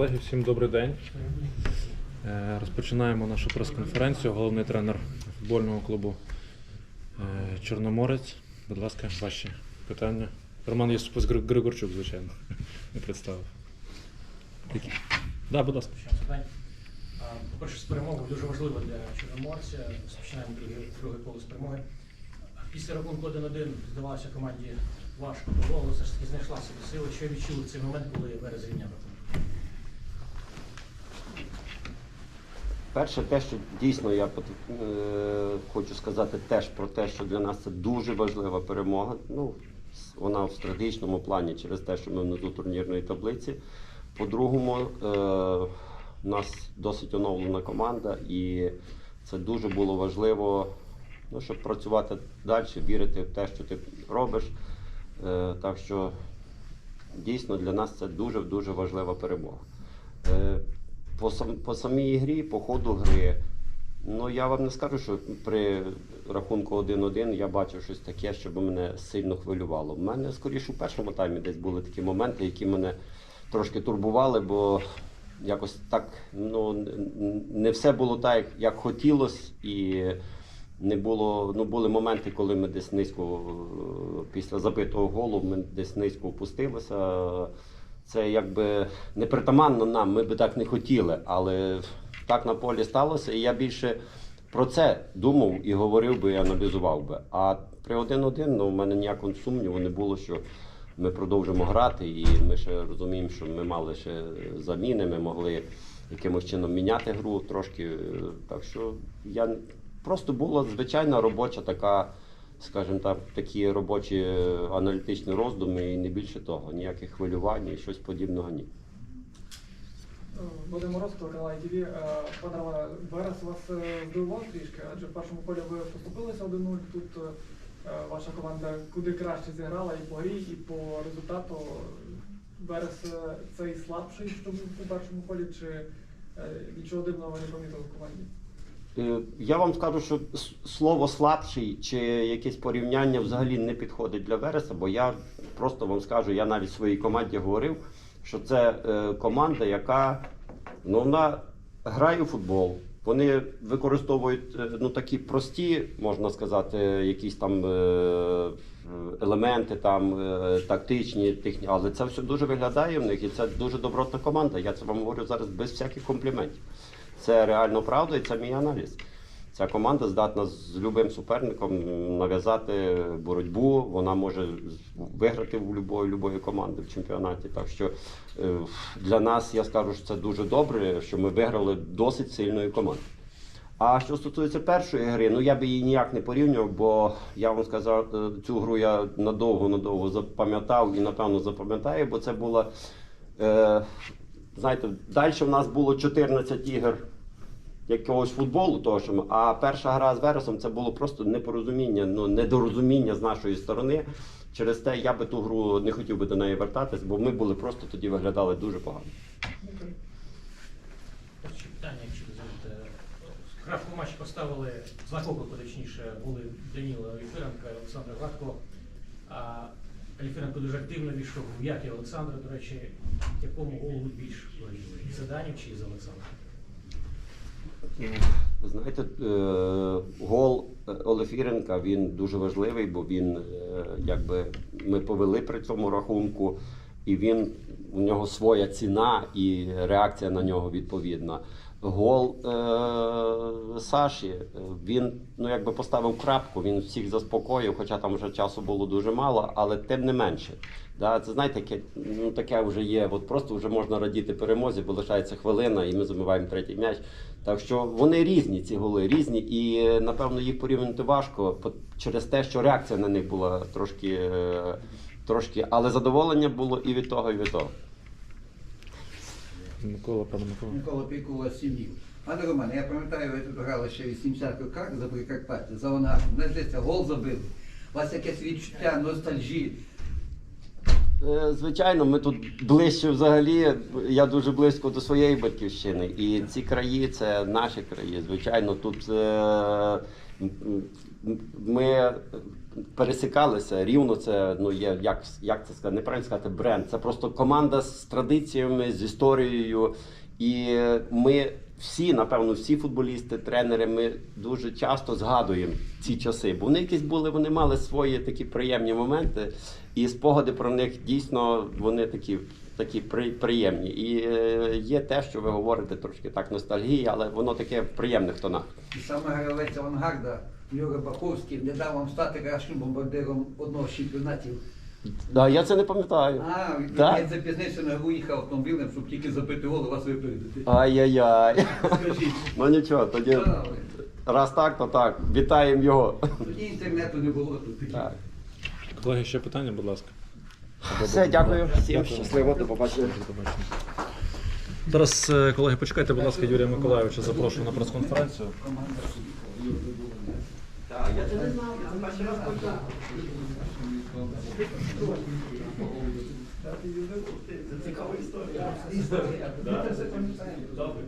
колеги, всім добрий день. Е, Розпочинаємо нашу прес-конференцію. Головний тренер футбольного клубу е, Чорноморець. Будь ласка, ваші питання. Роман Єсупус Гри- Григорчук, звичайно, не представив. Які? Да, будь ласка. По-перше, з перемогою дуже важливо для Чорноморця. Розпочинаємо друге, коло перемоги. Після рахунку 1-1 здавалося команді важко було, але все ж таки знайшла собі сили. Що відчули в цей момент, коли Верес рівняв рахунок? Перше, те, що дійсно я е, хочу сказати теж про те, що для нас це дуже важлива перемога. Ну, вона в стратегічному плані через те, що ми внизу турнірної таблиці. По-другому, е, у нас досить оновлена команда, і це дуже було важливо, ну, щоб працювати далі, вірити в те, що ти робиш. Е, так що дійсно для нас це дуже дуже важлива перемога. По, сам, по самій грі, по ходу гри, ну я вам не скажу, що при рахунку 1-1 я бачив щось таке, що мене сильно хвилювало. У мене скоріше у першому таймі десь були такі моменти, які мене трошки турбували, бо якось так ну, не все було так, як, як хотілося, і не було. Ну, були моменти, коли ми десь низько після забитого голу ми десь низько опустилися. Це якби непритаманно нам, ми би так не хотіли, але так на полі сталося, і я більше про це думав і говорив би, і аналізував би. А при 1-1 ну, в мене ніякого сумніву не було, що ми продовжимо грати, і ми ще розуміємо, що ми мали ще заміни, ми могли якимось чином міняти гру трошки. Так що я просто була звичайна робоча така, скажімо так, такі робочі е, аналітичні роздуми і не більше того. Ніяких хвилювань і щось подібного ні. Вадим Мороз, телеканал ITV. Верес вас е, здивував трішки, адже в першому полі ви поступилися 1-0. Тут е, ваша команда куди краще зіграла і по грі, і по результату. Верес е, цей слабший, що був у першому полі, чи нічого дивного ви не помітили в команді? Е, Я вам скажу, що слово слабший чи якесь порівняння взагалі не підходить для Вереса, бо я просто вам скажу, я навіть своїй команді говорив, що це е, команда, яка ну, вона грає у футбол. Вони використовують е, ну, такі прості, можна сказати, якісь там елементи, там, тактичні, техні, але це все дуже виглядає в них і це дуже добротна команда. Я це вам говорю зараз без всяких компліментів. Це реально правда і це мій аналіз. Ця команда здатна з любим суперником нав'язати боротьбу. Вона може виграти в любої, любої команди в чемпіонаті. Так що е, для нас я скажу, що це дуже добре, що ми виграли досить сильною командою. А що стосується першої гри, ну я би її ніяк не порівнював, бо я вам сказав, е, цю гру я надовго-надовго запам'ятав і напевно запам'ятаю, бо це була. Е, знаєте, далі в нас було 14 ігор якогось футболу, того, а перша гра з Вересом це було просто непорозуміння, ну недорозуміння з нашої сторони. Через те я би ту гру не хотів би до неї вертатись, бо ми були просто тоді виглядали дуже погано. Перші питання, якщо дозволите. Графку матч поставили знак оклику, точніше, були Даніла Аліфіренка і Олександр Гладко. А дуже активно війшов, як і Олександр, до речі, якому голу більш? За Данів чи за Олександра? Ви знаєте, е, гол е, Олефіренка він дуже важливий, бо він е, якби ми повели при цьому рахунку, і він у нього своя ціна і реакція на нього відповідна. Гол е, Саші він ну якби поставив крапку, він всіх заспокоїв, хоча там вже часу було дуже мало, але тим не менше. Да, це знаєте, таке, ну, таке вже є. От просто вже можна радіти перемозі, бо лишається хвилина, і ми забиваємо третій м'яч. Так що вони різні, ці голи різні, і напевно їх порівняти важко через те, що реакція на них була трошки, е, трошки, але задоволення було і від того, і від того. Микола, пане Микола. Микола Пікула сім'ю. Пане Романе, я пам'ятаю, ви тут грали ще в 80 роках за Прикарпаття, за Онгаром. Не здається, гол забили. У вас якесь відчуття ностальжі Е, Звичайно, ми тут ближче взагалі. Я дуже близько до своєї батьківщини. І ці краї це наші краї. Звичайно, тут е, ми пересікалися. Рівно це ну є як, як це сказати, неправильно сказати бренд. Це просто команда з традиціями, з історією. І ми всі, напевно, всі футболісти, тренери, ми дуже часто згадуємо ці часи, бо вони якісь були, вони мали свої такі приємні моменти, і спогади про них дійсно вони такі. Такі при, приємні. І е, є те, що ви говорите трошки так ностальгії, але воно таке в приємних тонах. І саме гравець авангарда Юра Баковський не дав вам стати кращим бомбардиром одного з чемпіонатів. Да, я це не пам'ятаю. А, він Так? навіть запізнився на гру, їхав автомобілем, щоб тільки забити гол і вас випередити. Ай-яй-яй. Скажіть. Ну нічого, тоді раз так, то так. Вітаємо його. Тоді інтернету не було тут. Так. Колеги, ще питання, будь ласка. Все, дякую. Всім Дякую. щасливо, до побачення. Зараз, е, колеги, почекайте, будь ласка, Юрія Миколайовича запрошую на прес-конференцію. Команда Добре.